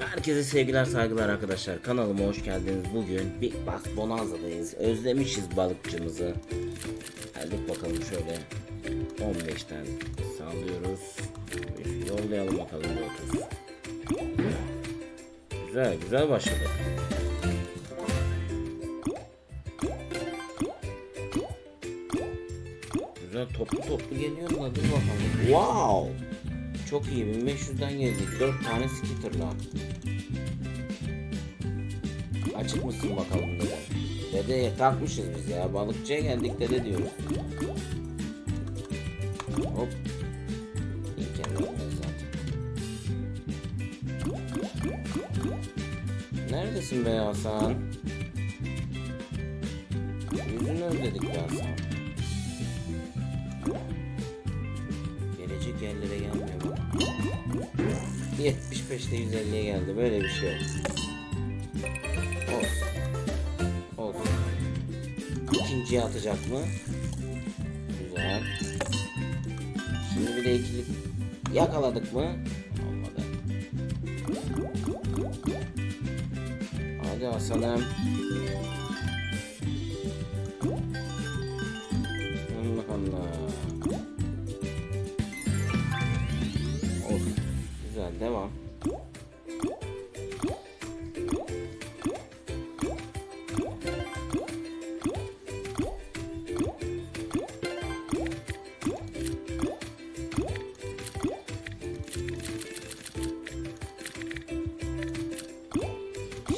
Herkese sevgiler saygılar arkadaşlar. Kanalıma hoş geldiniz. Bugün Big Box Bonanza'dayız. Özlemişiz balıkçımızı. Geldik bakalım şöyle 15'ten sallıyoruz. Bir Yollayalım bakalım bir 30. Güzel güzel başladık. Güzel toplu toplu geliyor da dur bakalım. Wow! Çok iyi 1500'den geldik. 4 tane skitterla. Açık mısın bakalım dede. Dedeye kalkmışız biz ya. Balıkçıya geldik dede diyoruz. Hop. İlk. Neredesin be Hasan? Yüzünü özledik be Hasan. Gelecek yerlere bak. 75'te 150'ye geldi. Böyle bir şey yok. Olsun. Olsun. İkinciye atacak mı? Güzel. Şimdi bir de ikili yakaladık mı? Olmadı. Hadi Hasan'ım. Güzel devam.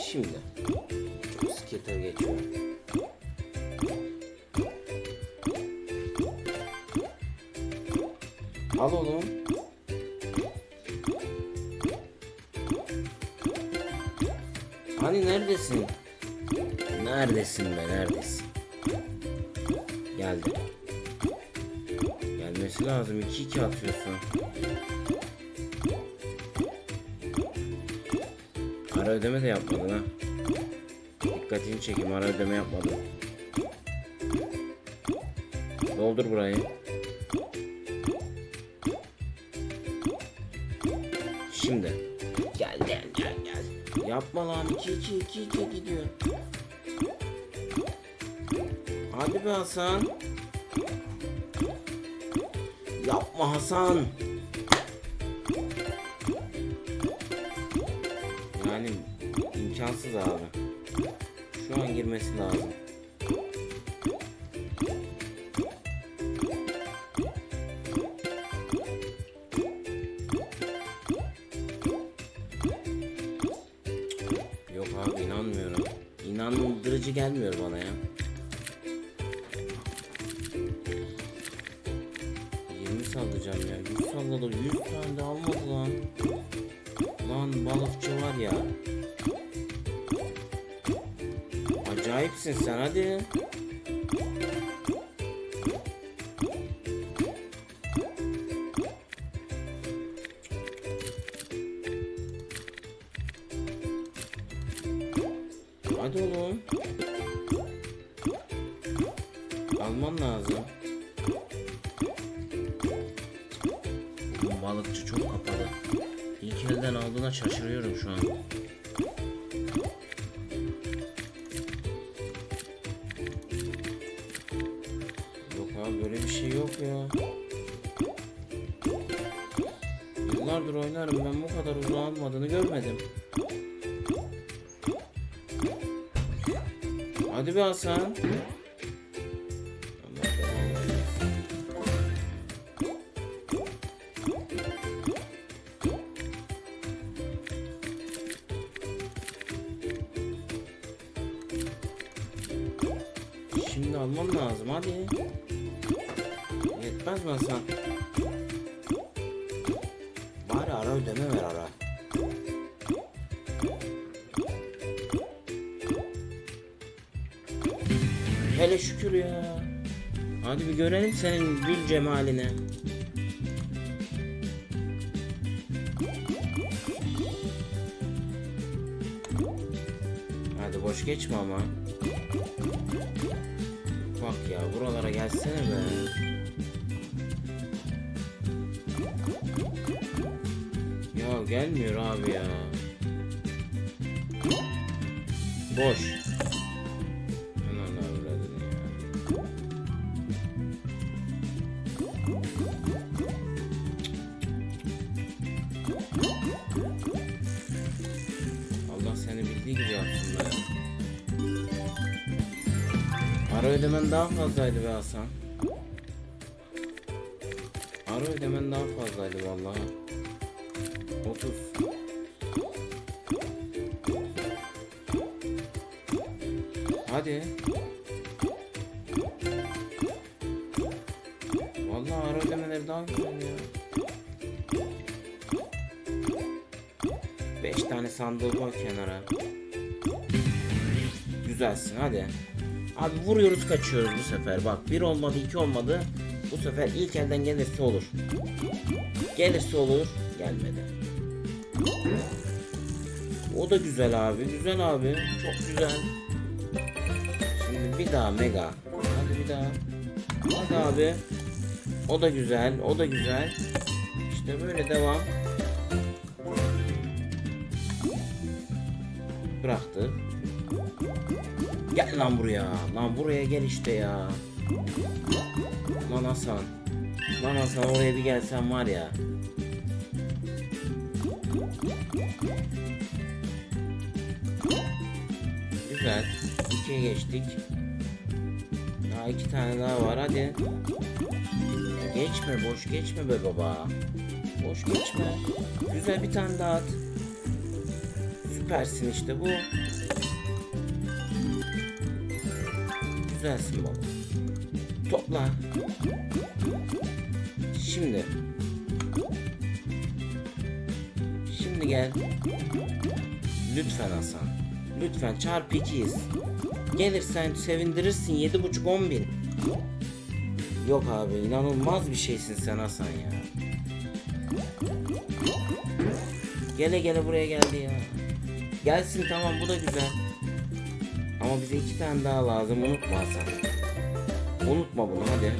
Şimdi çok skater geçiyor. Al oğlum. Hani neredesin? Neredesin be neredesin? Geldi. Gelmesi lazım. 2-2 atıyorsun. Ara ödeme de yapmadın ha. Dikkatini çekeyim ara ödeme yapmadın. Doldur burayı. Şimdi. Yapma lan 2 2 2 2 gidiyor. Hadi be Hasan. Yapma Hasan. Yani imkansız abi. Şu an girmesi lazım. İnandırıcı gelmiyor bana ya. 20 sallayacağım ya. 100 salladı. 100 tane de almadı lan. Lan balıkçı var ya. Acayipsin sen hadi. Hadi oğlum. Alman lazım. Bu balıkçı çok kapalı. İlk elden aldığına şaşırıyorum şu an. Yok abi böyle bir şey yok ya. Yıllardır oynarım ben bu kadar uzun almadığını görmedim. Hadi be Hasan. Şimdi almam lazım hadi. Yetmez mi Hasan? Bari ara ödeme ver ara. Hele şükür ya. Hadi bir görelim senin gül cemalini. Hadi boş geçme ama. Bak ya buralara gelsene be. Ya gelmiyor abi ya. boş. Ara ödemen daha fazlaydı be Hasan. Ara ödemen daha fazlaydı vallahi. 30. Hadi. Vallahi ara ödemeleri daha güzel ya. 5 tane sandığı koy kenara. Güzelsin hadi. Abi vuruyoruz kaçıyoruz bu sefer. Bak bir olmadı iki olmadı. Bu sefer ilk elden gelirse olur. Gelirse olur. Gelmedi. O da güzel abi. Güzel abi. Çok güzel. Şimdi bir daha mega. Hadi bir daha. Hadi abi. O da güzel. O da güzel. İşte böyle devam. Bıraktı. Gel lan buraya. Lan buraya gel işte ya. Lan Hasan. Lan Hasan oraya bir gelsen var ya. Güzel. İkiye geçtik. Daha iki tane daha var hadi. Geçme boş geçme be baba. Boş geçme. Güzel bir tane daha at. Süpersin işte bu. Güzelsin baba. Topla. Şimdi. Şimdi gel. Lütfen Hasan. Lütfen çarpı ikiyiz. Gelirsen sevindirirsin. Yedi buçuk on bin. Yok abi inanılmaz bir şeysin sen Hasan ya. Gele gele buraya geldi ya. Gelsin tamam bu da güzel. Ama bize iki tane daha lazım unutma Hasan. Unutma bunu hadi.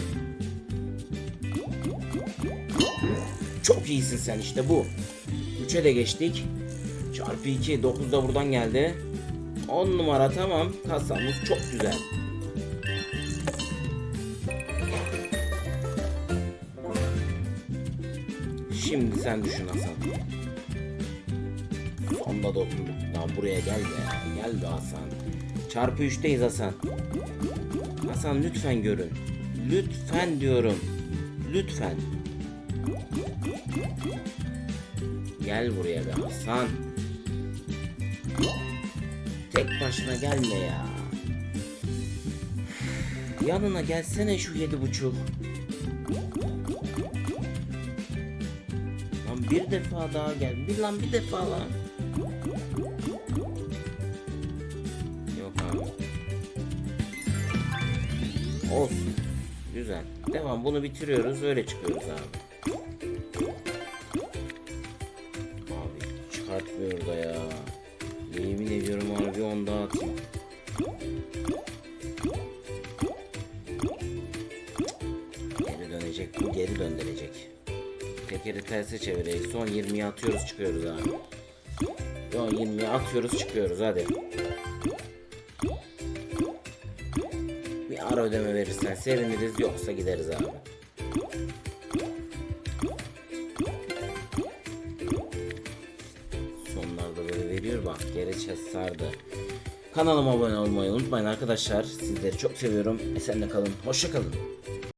Çok iyisin sen işte bu. 3'e de geçtik. Çarpı 2 9 da buradan geldi. 10 numara tamam. Kasamız çok güzel. Şimdi sen düşün Hasan. Sonda dokunduk. Lan buraya gel be. Gel be Hasan. Çarpı 3'teyiz Hasan. Hasan lütfen görün. Lütfen diyorum. Lütfen. Gel buraya be Hasan. Tek başına gelme ya. Yanına gelsene şu yedi buçuk. Lan bir defa daha gel. Bir lan bir defa lan. Olsun. Güzel. Devam bunu bitiriyoruz öyle çıkıyoruz abi. Abi çıkartmıyor da ya. Yemin ediyorum abi bir on daha atayım. Geri dönecek bu geri döndürecek. Tekeri terse çevireyim. Son 20'yi atıyoruz çıkıyoruz abi. Son 20'yi atıyoruz çıkıyoruz hadi. Ödeme verirsen seviniriz yoksa gideriz abi. Sonlarda böyle veriyor bak geri ses sardı. Kanalıma abone olmayı unutmayın arkadaşlar. Sizleri çok seviyorum. Esenle kalın. Hoşça kalın.